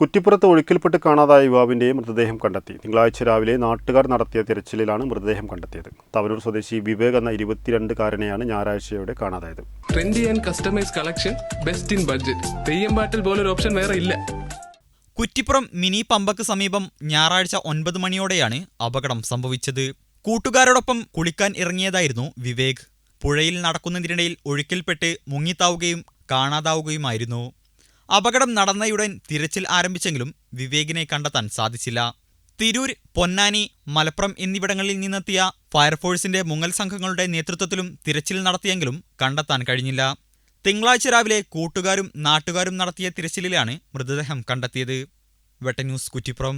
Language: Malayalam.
കുറ്റിപ്പുറത്ത് ഒഴുക്കിൽപ്പെട്ട് കാണാതായ യുവാവിന്റെ മൃതദേഹം കണ്ടെത്തി. തിങ്കളാഴ്ച രാവിലെ നാട്ടുകാർ നടത്തിയ തിരച്ചിലിലാണ് മൃതദേഹം കണ്ടെത്തിയത്. തവനൂർ സ്വദേശി വിവേക് എന്ന ഇരുപത്തിരണ്ടുകാരനെയാണ് ഞായറാഴ്ചയോടെ കാണാതായത്. Trendy and customise collection best in budget Theyyam പാട്ടിൽ പോലൊരു ഓപ്ഷൻ വേറെ ഇല്ല. കുറ്റിപ്പുറം മിനി പമ്പക്ക് സമീപം ഞായറാഴ്ച ഒൻപത് മണിയോടെയാണ് അപകടം സംഭവിച്ചത്. കൂട്ടുകാരോടൊപ്പം കുളിക്കാൻ ഇറങ്ങിയതായിരുന്നു വിവേക്. പുഴയിൽ നടക്കുന്നതിനിടയിൽ ഒഴുക്കിൽപ്പെട്ട് മുങ്ങിത്താവുകയും കാണാതാവുകയുമായിരുന്നു. അപകടം നടന്നയുടൻ തിരച്ചിൽ ആരംഭിച്ചെങ്കിലും വിവേകിനെ കണ്ടെത്താൻ സാധിച്ചില്ല. തിരൂർ പൊന്നാനി മലപ്പുറം എന്നിവിടങ്ങളിൽ നിന്നെത്തിയ ഫയർഫോഴ്സിന്റെ മുങ്ങൽ സംഘങ്ങളുടെ നേതൃത്വത്തിലും തിരച്ചിൽ നടത്തിയെങ്കിലും കണ്ടെത്താൻ കഴിഞ്ഞില്ല. തിങ്കളാഴ്ച രാവിലെ കൂട്ടുകാരും നാട്ടുകാരും നടത്തിയ തിരച്ചിലിലാണ് മൃതദേഹം കണ്ടെത്തിയത്. വെട്ടന്യൂസ് കുറ്റിപ്പുറം.